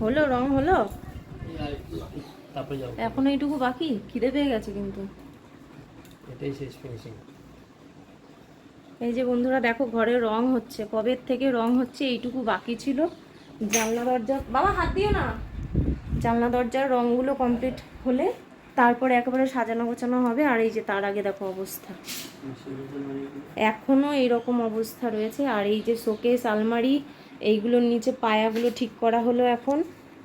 হলো রং হলো? এখনও এইটুকু বাকি? খিদে পেয়ে গেছে কিন্তু। এটাই শেষ ফিনিশিং এই যে বন্ধুরা দেখো ঘরে রং হচ্ছে কবের থেকে রং হচ্ছে এইটুকু বাকি ছিল। জানলা দরজা বাবা হাত দিও না। জানলা দরজার রংগুলো কমপ্লিট হলে তারপরে একেবারে সাজানো গোছানো হবে আর এই যে তার আগে দেখো অবস্থা। এখনও এইরকম অবস্থা রয়েছে আর এই যে শোকেস আলমারি এইগুলোর নিচে পায়াগুলো ঠিক করা হলো এখন।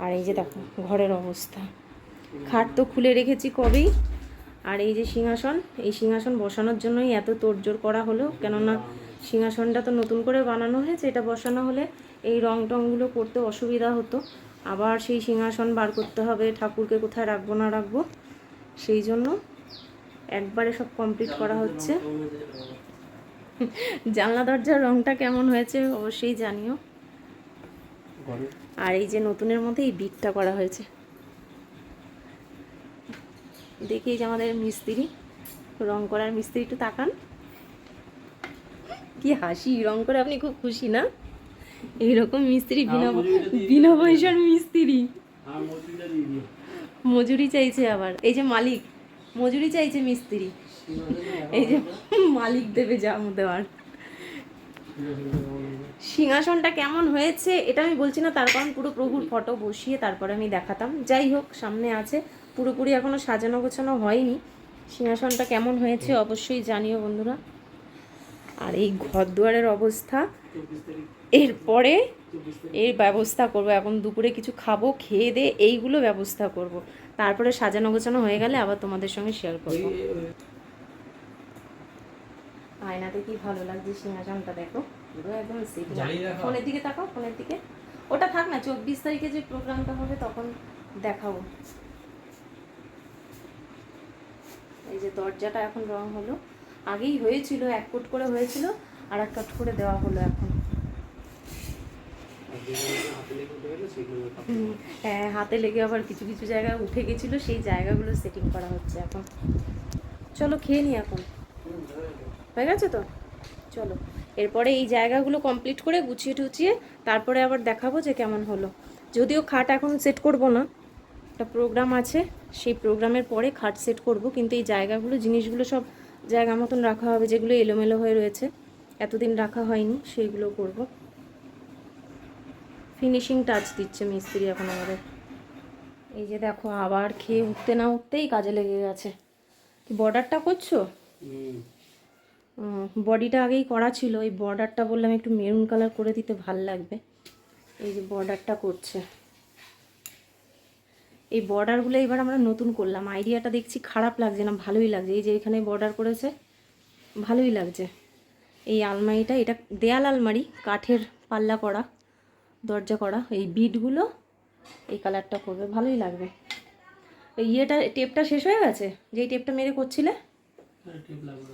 আর এই যে দেখো, ঘরের অবস্থা। খাট তো খুলে রেখেছি কবেই। আর এই যে সিংহাসন, এই সিংহাসন বসানোর জন্যই এত তোড়জোড় করা হলো। কেননা সিংহাসনটা তো নতুন করে বানানো হয়েছে, এটা বসানো হলে এই রং টংগুলো করতে অসুবিধা হতো। আবার সেই সিংহাসন বার করতে হবে, ঠাকুরকে কোথায় রাখব না রাখব, সেই জন্য একবারে সব কমপ্লিট করা হচ্ছে। জানলা দরজার রংটা কেমন হয়েছে অবশ্যই জানিও। আর এই যে নতুনের মধ্যে এই বিটটা করা হয়েছে। দেখি এই যে আমাদের মিস্ত্রি রং করার মিস্ত্রি একটু তাকান। কি হাসি রং করে আপনি খুব খুশি না? এইরকম মিস্ত্রি বিনা বিনা পয়সার মিস্ত্রি। দিও মজুরি চাইছে আবার। এই যে মালিক মজুরি চাইছে মিস্ত্রি। এই যে মালিক দেবে যা দেওয়ার। সিংহাসনটা কেমন হয়েছে, এটা আমি বলছি না, তার কারণ পুরো প্রভুর ফটো বসিয়ে তারপরে আমি দেখাতাম। যাই হোক, সামনে আছে, পুরোপুরি এখনও সাজানো গোছানো হয়নি। সিংহাসনটা কেমন হয়েছে অবশ্যই জানিও বন্ধুরা। আর এই ঘর দুয়ারের অবস্থা, এরপরে এর ব্যবস্থা করব। এখন দুপুরে কিছু খাব, খেয়ে দে এইগুলো ব্যবস্থা করব। তারপরে সাজানো গোছানো হয়ে গেলে আবার তোমাদের সঙ্গে শেয়ার করব। আয়নাতে কি ভালো লাগছে সিংহাসনটা দেখো। পুরো একদম সেটিং ফোনের দিকে তাকাও ফোনের দিকে। ওটা থাক না চব্বিশ তারিখে যে প্রোগ্রামটা হবে তখন দেখাবো। এই যে দরজাটা এখন রং হলো। আগেই হয়েছিল এক কোট করে হয়েছিল আর এক কাট করে দেওয়া হলো এখন। হ্যাঁ হাতে লেগে আবার কিছু কিছু জায়গায় উঠে গেছিল সেই জায়গাগুলো সেটিং করা হচ্ছে এখন। চলো খেয়ে নি এখন। হয়ে গেছে তো? চলো। এরপরে এই জায়গাগুলো কমপ্লিট করে গুছিয়ে টুচিয়ে তারপরে আবার দেখাবো যে কেমন হলো। যদিও খাট এখন সেট করব না, একটা প্রোগ্রাম আছে, সেই প্রোগ্রামের পরে খাট সেট করব, কিন্তু এই জায়গাগুলো, জিনিসগুলো সব জায়গা মতন রাখা হবে, যেগুলো এলোমেলো হয়ে রয়েছে। এতদিন রাখা হয়নি সেইগুলো করব। ফিনিশিং টাচ দিচ্ছে মিস্ত্রি এখন আমাদের। এই যে দেখো, আবার খেয়ে উঠতে না উঠতেই কাজে লেগে গেছে। কি বর্ডারটা করছ? বডিটা আগেই করা ছিল, এই বর্ডারটা বললাম একটু মেরুন কালার করে দিতে ভালো লাগবে। এই যে বর্ডারটা করছে। এই বর্ডারগুলো এবার আমরা নতুন করলাম। আইডিয়াটা দেখছি খারাপ লাগছে না, ভালোই লাগছে। এই যে এখানে বর্ডার করেছে, ভালোই লাগছে। এই আলমারিটা, এটা দেয়াল আলমারি, কাঠের পাল্লা করা, দরজা করা, এই বিটগুলো এই কালারটা করবে, ভালোই লাগবে। এই ইয়েটা টেপটা শেষ হয়ে গেছে? যেই টেপটা মেরে করছিলে? লাগবে।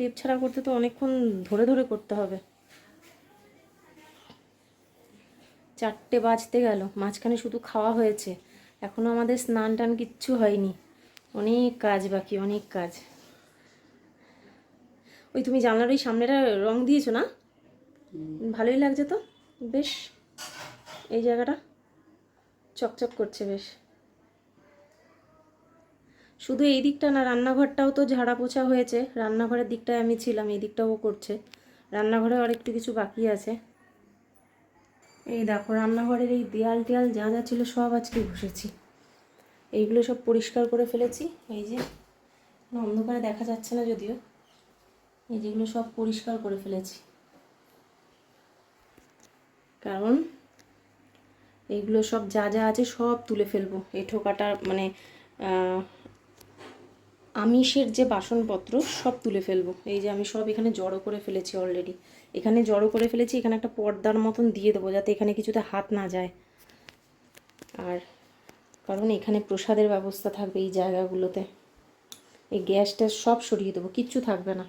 টেপ ছাড়া করতে তো অনেকক্ষণ ধরে ধরে করতে হবে। চারটে বাজতে গেল, মাঝখানে শুধু খাওয়া হয়েছে। এখনও আমাদের স্নান টান কিচ্ছু হয়নি। অনেক কাজ বাকি, অনেক কাজ। ওই তুমি জানলার ওই সামনেটা রং দিয়েছ না? ভালোই লাগছে তো? বেশ, এই জায়গাটা চকচক করছে বেশ। শুধু এই দিকটা না, রান্নাঘরটাও তো ঝাড়া পোছা হয়েছে। রান্নাঘরের দিকটায় আমি ছিলাম, এই দিকটাও করছে। রান্নাঘরে আর একটু কিছু বাকি আছে। এই দেখো, রান্নাঘরের এই দেয়াল টেয়াল যা যা ছিল সব আজকে ঘষেছি এইগুলো সব পরিষ্কার করে ফেলেছি। এই যে অন্ধকারে দেখা যাচ্ছে না যদিও। এই যেগুলো সব পরিষ্কার করে ফেলেছি। কারণ এইগুলো সব যা যা আছে সব তুলে ফেলব। এঁঠো কাটা মানে আমিষের যে বাসনপত্র সব তুলে ফেলব। এই যে আমি সব এখানে জড়ো করে ফেলেছি অলরেডি এখানে জড়ো করে ফেলেছি, এখানে একটা পর্দার মতন দিয়ে দেবো যাতে এখানে কিছুতে হাত না যায়। আর কারণ এখানে প্রসাদের ব্যবস্থা থাকবে এই জায়গাগুলোতে। এই গ্যাস ট্যাস সব সরিয়ে দেবো, কিচ্ছু থাকবে না।